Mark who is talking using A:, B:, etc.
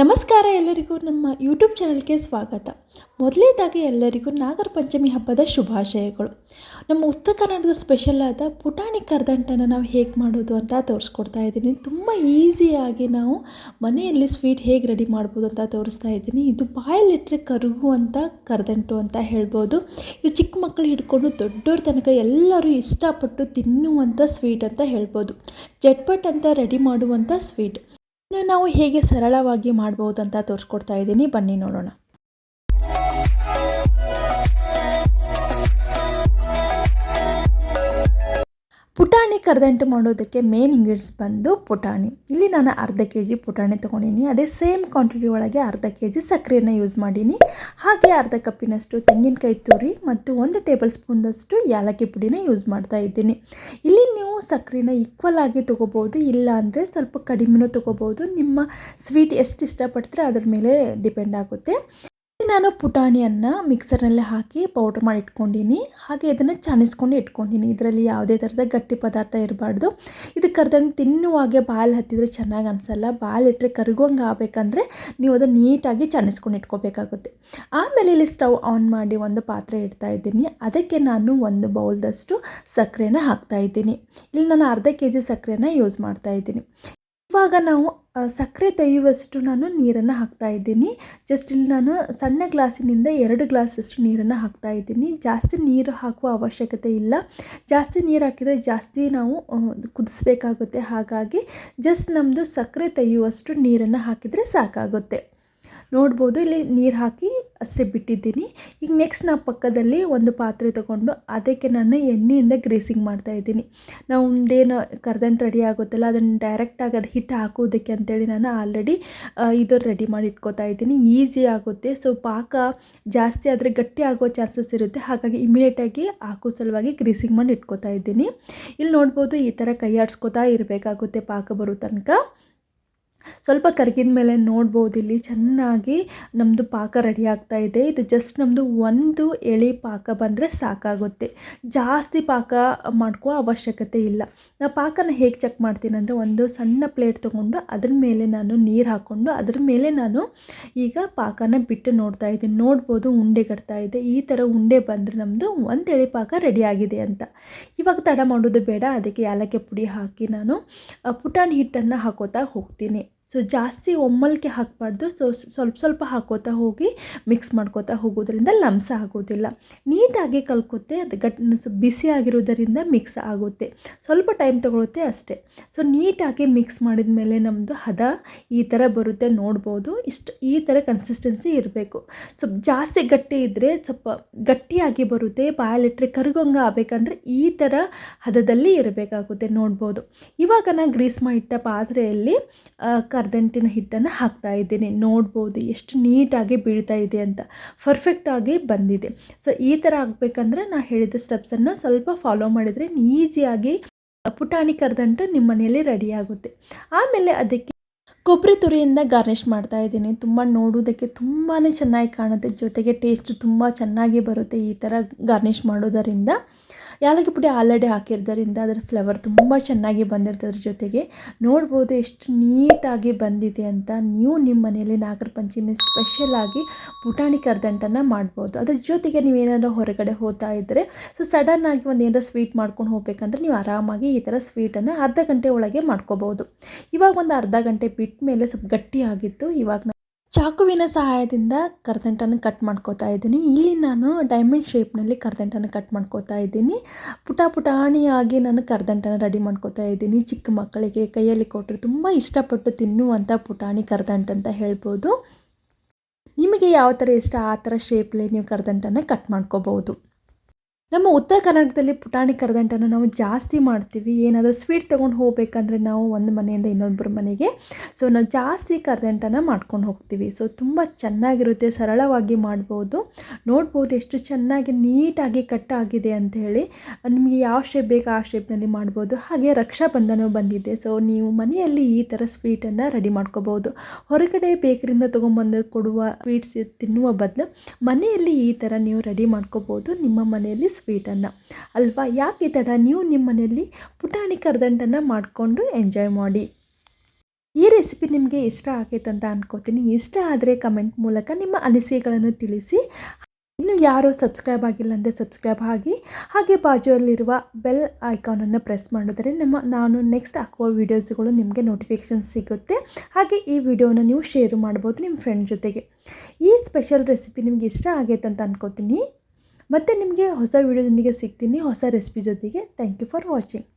A: ನಮಸ್ಕಾರ ಎಲ್ಲರಿಗೂ, ನಮ್ಮ ಯೂಟ್ಯೂಬ್ ಚಾನಲ್ಗೆ ಸ್ವಾಗತ. ಮೊದಲನೇದಾಗಿ ಎಲ್ಲರಿಗೂ ನಾಗರ ಪಂಚಮಿ ಹಬ್ಬದ ಶುಭಾಶಯಗಳು. ನಮ್ಮ ಉತ್ತರ ಕರ್ನಾಟಕದ ಸ್ಪೆಷಲ್ ಆದ ಪುಟಾಣಿ ಕರ್ದಂಟನ ನಾವು ಹೇಗೆ ಮಾಡೋದು ಅಂತ ತೋರಿಸ್ಕೊಡ್ತಾ ಇದ್ದೀನಿ. ತುಂಬ ಈಸಿಯಾಗಿ ನಾವು ಮನೆಯಲ್ಲಿ ಸ್ವೀಟ್ ಹೇಗೆ ರೆಡಿ ಮಾಡ್ಬೋದು ಅಂತ ತೋರಿಸ್ತಾ ಇದ್ದೀನಿ. ಇದು ಬಾಯಲ್ಲಿಟ್ಟರೆ ಕರಗುವಂಥ ಕರ್ದಂಟು ಅಂತ ಹೇಳ್ಬೋದು. ಇದು ಚಿಕ್ಕ ಮಕ್ಕಳು ಹಿಡ್ಕೊಂಡು ದೊಡ್ಡವ್ರ ತನಕ ಎಲ್ಲರೂ ಇಷ್ಟಪಟ್ಟು ತಿನ್ನುವಂಥ ಸ್ವೀಟ್ ಅಂತ ಹೇಳ್ಬೋದು. ಜಟ್ಪಟ್ ಅಂತ ರೆಡಿ ಮಾಡುವಂಥ ಸ್ವೀಟ್ ನಾವು ಹೇಗೆ ಸರಳವಾಗಿ ಮಾಡ್ಬೋದು ಅಂತ ತೋರಿಸ್ಕೊಡ್ತಾ ಇದ್ದೀನಿ. ಬನ್ನಿ ನೋಡೋಣ. ಪುಟಾಣಿ ಕರದಂಟು ಮಾಡೋದಕ್ಕೆ ಮೇನ್ ಇಂಗ್ರೀಡಿಯಂಟ್ಸ್ ಬಂದು ಪುಟಾಣಿ. ಇಲ್ಲಿ ನಾನು ಅರ್ಧ ಕೆ ಜಿ ಪುಟಾಣಿ ತೊಗೊಂಡಿನಿ. ಅದೇ ಸೇಮ್ ಕ್ವಾಂಟಿಟಿ ಒಳಗೆ ಅರ್ಧ ಕೆ ಜಿ ಸಕ್ಕರೆಯನ್ನು ಯೂಸ್ ಮಾಡೀನಿ. ಹಾಗೆ ಅರ್ಧ ಕಪ್ಪಿನಷ್ಟು ತೆಂಗಿನಕಾಯಿ ತುರಿ ಮತ್ತು ಒಂದು ಟೇಬಲ್ ಸ್ಪೂನ್ದಷ್ಟು ಏಲಕ್ಕಿ ಪುಡಿನ ಯೂಸ್ ಮಾಡ್ತಾ ಇದ್ದೀನಿ. ಇಲ್ಲಿ ನೀವು ಸಕ್ಕರೆನ ಈಕ್ವಲ್ ಆಗಿ ತೊಗೋಬೋದು ಇಲ್ಲ ಅಂದರೆ ಸ್ವಲ್ಪ ಕಡಿಮೆನೂ ತೊಗೋಬೋದು ನಿಮ್ಮ ಸ್ವೀಟ್ ಎಷ್ಟು ಇಷ್ಟಪಡ್ತೀರ ಅದ್ರ ಮೇಲೆ ಡಿಪೆಂಡ್ ಆಗುತ್ತೆ. ನಾನು ಪುಟಾಣಿಯನ್ನು ಮಿಕ್ಸರ್ನಲ್ಲೇ ಹಾಕಿ ಪೌಡ್ರ್ ಮಾಡಿ ಇಟ್ಕೊಂಡಿನಿ. ಹಾಗೆ ಇದನ್ನು ಚಾಣಿಸ್ಕೊಂಡು ಇಟ್ಕೊಂಡಿನಿ. ಇದರಲ್ಲಿ ಯಾವುದೇ ಥರದ ಗಟ್ಟಿ ಪದಾರ್ಥ ಇರಬಾರ್ದು. ಇದು ಕರ್ದಂಡು ತಿನ್ನುವಾಗೆ ಬಾಲ್ ಹತ್ತಿದ್ರೆ ಚೆನ್ನಾಗಿ ಅನಿಸಲ್ಲ. ಬಾಯಲ್ಲಿಟ್ಟರೆ ಕರ್ಗೋಂಗೆ ಆಗಬೇಕಂದ್ರೆ ನೀವು ಅದನ್ನು ನೀಟಾಗಿ ಚಾಣಿಸ್ಕೊಂಡು ಇಟ್ಕೋಬೇಕಾಗುತ್ತೆ. ಆಮೇಲೆ ಇಲ್ಲಿ ಸ್ಟವ್ ಆನ್ ಮಾಡಿ ಒಂದು ಪಾತ್ರೆ ಇಡ್ತಾ ಇದ್ದೀನಿ. ಅದಕ್ಕೆ ನಾನು ಒಂದು ಬೌಲ್ದಷ್ಟು ಸಕ್ಕರೆನ ಹಾಕ್ತಾ ಇದ್ದೀನಿ. ಇಲ್ಲಿ ನಾನು ಅರ್ಧ ಕೆ ಜಿ ಸಕ್ಕರೆನ ಯೂಸ್ ಮಾಡ್ತಾ ಇದ್ದೀನಿ. ಇವಾಗ ನಾವು ಸಕ್ಕರೆ ತೆಗೆಯುವಷ್ಟು ನಾನು ನೀರನ್ನು ಹಾಕ್ತಾ ಇದ್ದೀನಿ. ಜಸ್ಟ್ ಇಲ್ಲಿ ನಾನು ಸಣ್ಣ ಗ್ಲಾಸಿನಿಂದ ಎರಡು ಗ್ಲಾಸಷ್ಟು ನೀರನ್ನು ಹಾಕ್ತಾ ಇದ್ದೀನಿ. ಜಾಸ್ತಿ ನೀರು ಹಾಕುವ ಅವಶ್ಯಕತೆ ಇಲ್ಲ. ಜಾಸ್ತಿ ನೀರು ಹಾಕಿದರೆ ಜಾಸ್ತಿ ನಾವು ಕುದಿಸ್ಬೇಕಾಗುತ್ತೆ. ಹಾಗಾಗಿ ಜಸ್ಟ್ ನಮ್ಮದು ಸಕ್ಕರೆ ತೆಗೆಯುವಷ್ಟು ನೀರನ್ನು ಹಾಕಿದರೆ ಸಾಕಾಗುತ್ತೆ. ನೋಡ್ಬೋದು, ಇಲ್ಲಿ ನೀರು ಹಾಕಿ ಅಷ್ಟೇ ಬಿಟ್ಟಿದ್ದೀನಿ. ಈಗ ನೆಕ್ಸ್ಟ್ ನಾ ಪಕ್ಕದಲ್ಲಿ ಒಂದು ಪಾತ್ರೆ ತೊಗೊಂಡು ಅದಕ್ಕೆ ನಾನು ಎಣ್ಣೆಯಿಂದ ಗ್ರೀಸಿಂಗ್ ಮಾಡ್ತಾಯಿದ್ದೀನಿ ನಾವು ಒಂದೇನು ಕರ್ದಂಟು ರೆಡಿ ಆಗುತ್ತಲ್ಲ, ಅದನ್ನು ಡೈರೆಕ್ಟಾಗಿ ಅದು ಹಿಟ್ಟು ಹಾಕೋದಕ್ಕೆ ಅಂತೇಳಿ ನಾನು ಆಲ್ರೆಡಿ ಇದು ರೆಡಿ ಮಾಡಿ ಇಟ್ಕೋತಾ ಇದ್ದೀನಿ. ಈಸಿ ಆಗುತ್ತೆ. ಸೊ ಪಾಕ ಜಾಸ್ತಿ ಆದರೆ ಗಟ್ಟಿ ಆಗೋ ಚಾನ್ಸಸ್ ಇರುತ್ತೆ. ಹಾಗಾಗಿ ಇಮಿಡಿಯೇಟಾಗಿ ಹಾಕೋ ಸಲುವಾಗಿ ಗ್ರೀಸಿಂಗ್ ಮಾಡಿ ಇಟ್ಕೋತಾ ಇದ್ದೀನಿ. ಇಲ್ಲಿ ನೋಡ್ಬೋದು ಈ ಥರ ಕೈ ಆಡಿಸ್ಕೋತಾ ಇರಬೇಕಾಗುತ್ತೆ ಪಾಕ ಬರೋ ತನಕ. ಸ್ವಲ್ಪ ಕರಗಿದ ಮೇಲೆ ನೋಡ್ಬೋದು ಇಲ್ಲಿ ಚೆನ್ನಾಗಿ ನಮ್ಮದು ಪಾಕ ರೆಡಿ ಆಗ್ತಾ ಇದೆ. ಇದು ಜಸ್ಟ್ ನಮ್ಮದು ಒಂದು ಎಳೆ ಪಾಕ ಬಂದರೆ ಸಾಕಾಗುತ್ತೆ. ಜಾಸ್ತಿ ಪಾಕ ಮಾಡ್ಕೋ ಅವಶ್ಯಕತೆ ಇಲ್ಲ. ನಾವು ಪಾಕನ ಹೇಗೆ ಚೆಕ್ ಮಾಡ್ತೀನಿ ಅಂದರೆ ಒಂದು ಸಣ್ಣ ಪ್ಲೇಟ್ ತೊಗೊಂಡು ಅದ್ರ ಮೇಲೆ ನಾನು ನೀರು ಹಾಕ್ಕೊಂಡು ಅದ್ರ ಮೇಲೆ ನಾನು ಈಗ ಪಾಕನ ಬಿಟ್ಟು ನೋಡ್ತಾ ಇದ್ದೀನಿ. ನೋಡ್ಬೋದು ಉಂಡೆ ಕಟ್ತಾ ಇದೆ. ಈ ಥರ ಉಂಡೆ ಬಂದರೆ ನಮ್ಮದು ಒಂದು ಎಳೆ ಪಾಕ ರೆಡಿ ಆಗಿದೆ ಅಂತ. ಇವಾಗ ತಡ ಮಾಡೋದು ಬೇಡ. ಅದಕ್ಕೆ ಏಲಕ್ಕಿ ಪುಡಿ ಹಾಕಿ ನಾನು ಪುಟಾಣಿ ಹಿಟ್ಟನ್ನು ಹಾಕೋತಾ ಹೋಗ್ತೀನಿ. ಸೊ ಜಾಸ್ತಿ ಒಮ್ಮಲ್ಕೆ ಹಾಕಬಾರ್ದು. ಸೊ, ಸ್ವಲ್ಪ ಸ್ವಲ್ಪ ಹಾಕೋತಾ ಹೋಗಿ ಮಿಕ್ಸ್ ಮಾಡ್ಕೋತಾ ಹೋಗೋದ್ರಿಂದ ಲಂಸ ಆಗೋದಿಲ್ಲ. ನೀಟಾಗಿ ಕಲ್ಕುತ್ತೆ ಅದು ಗಟ್ ಬಿಸಿ ಆಗಿರೋದರಿಂದ ಮಿಕ್ಸ್ ಆಗುತ್ತೆ. ಸ್ವಲ್ಪ ಟೈಮ್ ತೊಗೊಳುತ್ತೆ ಅಷ್ಟೇ. ಸೊ ನೀಟಾಗಿ ಮಿಕ್ಸ್ ಮಾಡಿದ ಮೇಲೆ ನಮ್ಮದು ಹದ ಈ ಥರ ಬರುತ್ತೆ ನೋಡ್ಬೋದು. ಇಷ್ಟು ಈ ಥರ ಕನ್ಸಿಸ್ಟೆನ್ಸಿ ಇರಬೇಕು. ಸ್ವಲ್ಪ ಜಾಸ್ತಿ ಗಟ್ಟಿ ಇದ್ದರೆ ಸ್ವಲ್ಪ ಗಟ್ಟಿಯಾಗಿ ಬರುತ್ತೆ ಬಾಯಲ್ಲಿಟ್ಟರೆ ಕರಗಂಗ ಆಗಬೇಕಂದ್ರೆ ಈ ಥರ ಹದದಲ್ಲಿ ಇರಬೇಕಾಗುತ್ತೆ ನೋಡ್ಬೋದು. ಇವಾಗ ನಾನು ಗ್ರೀಸ್ ಮಾಡಿಟ್ಟ ಪಾತ್ರೆಯಲ್ಲಿ ಕರ್ದಂಟಿನ ಹಿಟ್ಟನ್ನು ಹಾಕ್ತಾ ಇದ್ದೀನಿ. ನೋಡ್ಬೋದು ಎಷ್ಟು ನೀಟಾಗಿ ಬೀಳ್ತಾ ಇದೆ ಅಂತ. ಪರ್ಫೆಕ್ಟಾಗಿ ಬಂದಿದೆ. ಸೊ ಈ ಥರ ಆಗಬೇಕಂದ್ರೆ ನಾನು ಹೇಳಿದ ಸ್ಟೆಪ್ಸನ್ನು ಸ್ವಲ್ಪ ಫಾಲೋ ಮಾಡಿದರೆ ಈಸಿಯಾಗಿ ಪುಟಾಣಿ ಕರ್ದಂಟು ನಿಮ್ಮ ಮನೆಯಲ್ಲಿ ರೆಡಿ ಆಗುತ್ತೆ. ಆಮೇಲೆ ಅದಕ್ಕೆ ಕೊಬ್ಬರಿ ತುರಿಯಿಂದ ಗಾರ್ನಿಷ್ ಮಾಡ್ತಾ ಇದ್ದೀನಿ. ತುಂಬ ನೋಡೋದಕ್ಕೆ ತುಂಬಾ ಚೆನ್ನಾಗಿ ಕಾಣುತ್ತೆ. ಜೊತೆಗೆ ಟೇಸ್ಟ್ ತುಂಬ ಚೆನ್ನಾಗಿ ಬರುತ್ತೆ ಈ ಥರ ಗಾರ್ನಿಷ್ ಮಾಡೋದರಿಂದ. ಯಾಲಕ್ಕಿ ಪುಡಿ ಆಲ್ರೆಡಿ ಹಾಕಿರೋದರಿಂದ ಅದರ ಫ್ಲೇವರ್ ತುಂಬ ಚೆನ್ನಾಗಿ ಬಂದಿರ್ತದ್ರ ಜೊತೆಗೆ. ನೋಡ್ಬೋದು ಎಷ್ಟು ನೀಟಾಗಿ ಬಂದಿದೆ ಅಂತ ನೀವು ನಿಮ್ಮ ಮನೆಯಲ್ಲಿ ನಾಗರ ಪಂಚಮಿ ಸ್ಪೆಷಲಾಗಿ ಪುಟಾಣಿ ಕರ್ದಂಟನ್ನು ಮಾಡ್ಬೋದು. ಅದ್ರ ಜೊತೆಗೆ ನೀವೇನಾದ್ರು ಹೊರಗಡೆ ಹೋಗ್ತಾ ಇದ್ದರೆ ಸೊ ಸಡನ್ನಾಗಿ ಒಂದು ಏನಾರ ಸ್ವೀಟ್ ಮಾಡ್ಕೊಂಡು ಹೋಗ್ಬೇಕಂದ್ರೆ ನೀವು ಆರಾಮಾಗಿ ಈ ಥರ ಸ್ವೀಟನ್ನು ಅರ್ಧ ಗಂಟೆ ಒಳಗೆ ಮಾಡ್ಕೋಬೋದು. ಇವಾಗ ಒಂದು ಅರ್ಧ ಗಂಟೆ ಬಿಟ್ಟ ಮೇಲೆ ಸ್ವಲ್ಪ ಗಟ್ಟಿಯಾಗಿತ್ತು ಇವಾಗ ಚಾಕುವಿನ ಸಹಾಯದಿಂದ ಕರ್ದಂಟನ್ನು ಕಟ್ ಮಾಡ್ಕೋತಾ ಇದ್ದೀನಿ. ಇಲ್ಲಿ ನಾನು ಡೈಮಂಡ್ ಶೇಪ್ನಲ್ಲಿ ಕರ್ದಂಟನ್ನು ಕಟ್ ಮಾಡ್ಕೋತಾ ಇದ್ದೀನಿ. ಪುಟ ಪುಟಾಣಿಯಾಗಿ ನಾನು ಕರ್ದಂಟನ್ನು ರೆಡಿ ಮಾಡ್ಕೋತಾ ಇದ್ದೀನಿ. ಚಿಕ್ಕ ಮಕ್ಕಳಿಗೆ ಕೈಯಲ್ಲಿ ಕೊಟ್ಟರೆ ತುಂಬ ಇಷ್ಟಪಟ್ಟು ತಿನ್ನುವಂಥ ಪುಟಾಣಿ ಕರ್ದಂಟ ಅಂತ ಹೇಳ್ಬೋದು. ನಿಮಗೆ ಯಾವ ಥರ ಇಷ್ಟ, ಆ ಥರ ಶೇಪ್ಲೆ ನೀವು ಕರ್ದಂಟನ್ನು ಕಟ್ ಮಾಡ್ಕೋಬೋದು ನಮ್ಮ ಉತ್ತರ ಕರ್ನಾಟಕದಲ್ಲಿ ಪುಟಾಣಿ ಕರದಂಟನ್ನು ನಾವು ಜಾಸ್ತಿ ಮಾಡ್ತೀವಿ. ಏನಾದರೂ ಸ್ವೀಟ್ ತೊಗೊಂಡು ಹೋಗಬೇಕಂದ್ರೆ ನಾವು ಒಂದು ಮನೆಯಿಂದ ಇನ್ನೊಬ್ಬರ ಮನೆಗೆ. ಸೊ ನಾವು ಜಾಸ್ತಿ ಕರದಂಟನ್ನು ಮಾಡ್ಕೊಂಡು ಹೋಗ್ತೀವಿ. ಸೊ ತುಂಬ ಚೆನ್ನಾಗಿರುತ್ತೆ, ಸರಳವಾಗಿ ಮಾಡ್ಬೋದು. ನೋಡ್ಬೋದು ಎಷ್ಟು ಚೆನ್ನಾಗಿ ನೀಟಾಗಿ ಕಟ್ ಆಗಿದೆ ಅಂತ ಹೇಳಿ. ನಿಮಗೆ ಯಾವ ಶೇಪ್ ಬೇಕು ಆ ಶೇಪ್ನಲ್ಲಿ ಮಾಡ್ಬೋದು. ಹಾಗೆ ರಕ್ಷಾಬಂಧನ ಬಂದಿದೆ. ಸೊ ನೀವು ಮನೆಯಲ್ಲಿ ಈ ಥರ ಸ್ವೀಟನ್ನು ರೆಡಿ ಮಾಡ್ಕೋಬೋದು. ಹೊರಗಡೆ ಬೇಕರಿಂದ ತೊಗೊಂಬಂದು ಕೊಡುವ ಸ್ವೀಟ್ಸ್ ತಿನ್ನುವ ಬದಲು ಮನೆಯಲ್ಲಿ ಈ ಥರ ನೀವು ರೆಡಿ ಮಾಡ್ಕೋಬೋದು. ನಿಮ್ಮ ಮನೆಯಲ್ಲಿ ಸ್ವೀಟನ್ನು ಅಲ್ವಾ? ಯಾಕೆ ತಡ ನೀವು ನಿಮ್ಮ ಮನೆಯಲ್ಲಿ ಪುಟಾಣಿ ಕರ್ದಂಟನ್ನು ಮಾಡಿಕೊಂಡು ಎಂಜಾಯ್ ಮಾಡಿ. ಈ ರೆಸಿಪಿ ನಿಮಗೆ ಇಷ್ಟ ಆಗೈತೆ ಅಂತ ಅನ್ಕೋತೀನಿ. ಇಷ್ಟ ಆದರೆ ಕಮೆಂಟ್ ಮೂಲಕ ನಿಮ್ಮ ಅನಿಸಿಕೆಗಳನ್ನು ತಿಳಿಸಿ. ಇನ್ನು ಯಾರೂ ಸಬ್ಸ್ಕ್ರೈಬ್ ಆಗಿಲ್ಲ ಅಂದರೆ ಸಬ್ಸ್ಕ್ರೈಬ್ ಆಗಿ. ಹಾಗೆ ಬಾಜುವಲ್ಲಿರುವ ಬೆಲ್ ಐಕಾನನ್ನು ಪ್ರೆಸ್ ಮಾಡಿದ್ರೆ ನಮ್ಮ, ನಾನು ನೆಕ್ಸ್ಟ್ ಹಾಕುವ ವೀಡಿಯೋಸ್ಗಳು ನಿಮಗೆ ನೋಟಿಫಿಕೇಷನ್ ಸಿಗುತ್ತೆ. ಹಾಗೆ ಈ ವಿಡಿಯೋನ ನೀವು ಶೇರ್ ಮಾಡ್ಬೋದು ನಿಮ್ಮ ಫ್ರೆಂಡ್ ಜೊತೆಗೆ. ಈ ಸ್ಪೆಷಲ್ ರೆಸಿಪಿ ನಿಮಗೆ ಇಷ್ಟ ಆಗೈತೆ ಅಂತ ಅನ್ಕೋತೀನಿ. ಮತ್ತು ನಿಮಗೆ ಹೊಸ ವೀಡಿಯೋದೊಂದಿಗೆ ಸಿಗ್ತೀನಿ ಹೊಸ ರೆಸಿಪಿ ಜೊತೆಗೆ ಥ್ಯಾಂಕ್ ಯು ಫಾರ್ ವಾಚಿಂಗ್